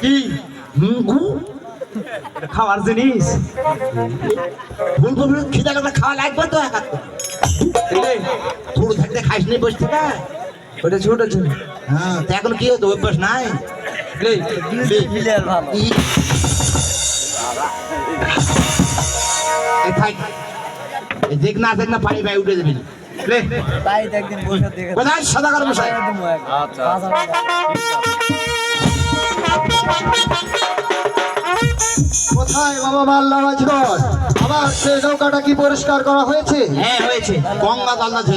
কি? খাওয়ার জিনিস? ফুলকপি খিদা লাগলে খাওয়া লাগবে তো এক ছোট থাকতে খাইস নি বসে থাকা? ওটা ছোট ছিল। হ্যাঁ তো এখন কি হতো? অভ্যাস নাই? থাক। দেখ না দেখ না পানি ভাই উঠে দেবেন লে, তাই একদিন বসে দেখে সাদা মশাই আচ্ছা। কোথায় বাবা মাল্লা আবার সেই নৌকাটা কি পরিষ্কার করা হয়েছে? হ্যাঁ হয়েছে। গঙ্গা হয়েছে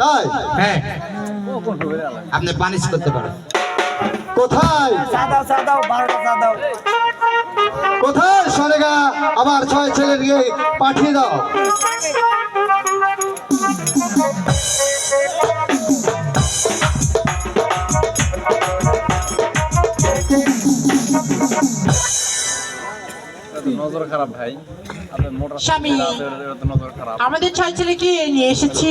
তাই? হ্যাঁ। আপনি পানিশ করতে পারেন। কোথায়? কোথায় সরেগা আবার ছয় ছেলে নিয়ে পাঠিয়ে দাও। নজর খারাপ ভাই। স্বামী। আমাদের ছয় ছেলেকে নিয়ে এসেছি।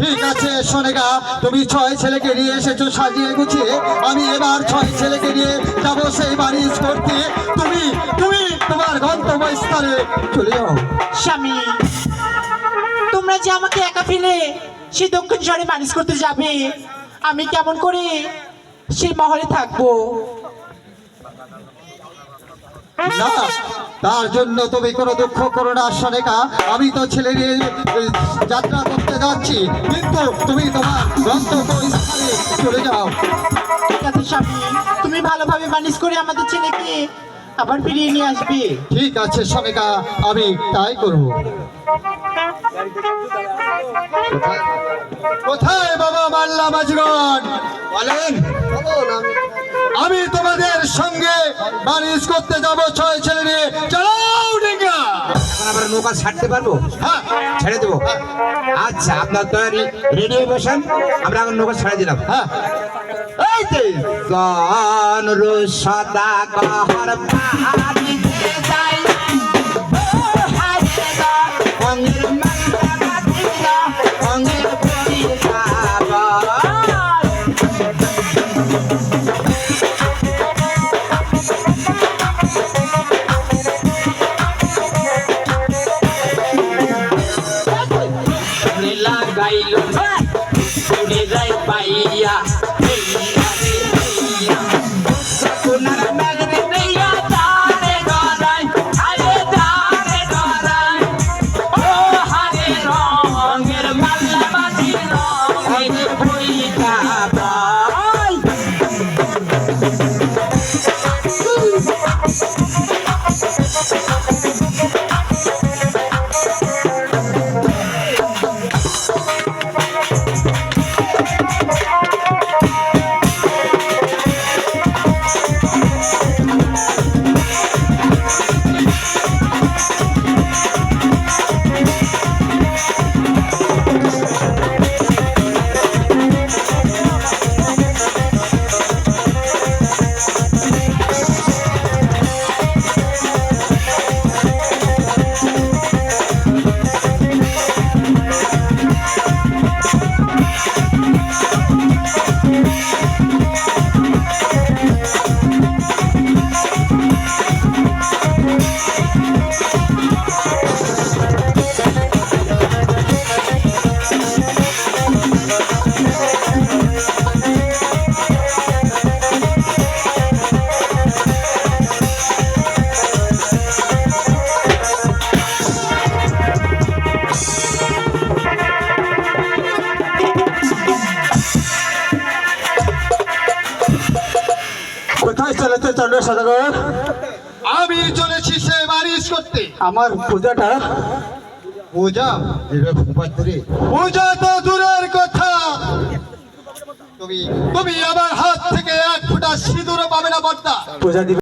ঠিক আছে সোনেগা তুমি ছয় ছেলেকে নিয়ে এসেছ সাজিয়ে গুছিয়ে। আমি এবার ছয় ছেলেকে নিয়ে যাব সেই বাড়ি করতে। তুমি তুমি তোমার গন্তব্যস্থলে চলে যাও। স্বামী তোমরা যে আমাকে একা ফেলে সে দক্ষিণ শহরে মানুষ করতে যাবে আমি কেমন করে সেই মহলে থাকব? না তার জন্য তুমি কোনো দুঃখ করো না সোনেকা আমি তো ছেলে নিয়ে যাত্রা করতে যাচ্ছি কিন্তু তুমি তোমার গন্তব্যস্থলে চলে যাও। ঠিক আছে স্বামী। তুমি ভালোভাবে মানুষ করে আমাদের ছেলেকে আবার ফিরিয়ে নিয়ে আসবে। ঠিক আছে সোনেকা আমি তাই করব। কোথায় বাবা মাল্লা মাজগন বলেন। আমি তোমাদের সঙ্গে মানিস করতে যাব ছয় ছেলে নিয়ে। চালাও ডিঙ্গা! এখন আমরা নৌকা ছাড়তে পারব? হ্যাঁ। ছেড়ে দেবো? আচ্ছা আপনার তৈরি রেডি হয়ে বসেন আমরা এখন নৌকা ছেড়ে দিলাম। হ্যাঁ। সদা গহর পাহাড়িতে যাই। পাইয়া কোথায় চলেছে চন্দ্র সদাগর আমি চলেছি সে বারিশ করতে। আমার পূজাটা পূজা? পূজা তো দূরের কথা। তুমি তুমি আমার হাত থেকে এক ফুটা সিঁদুরও পাবে না বর্তা পূজা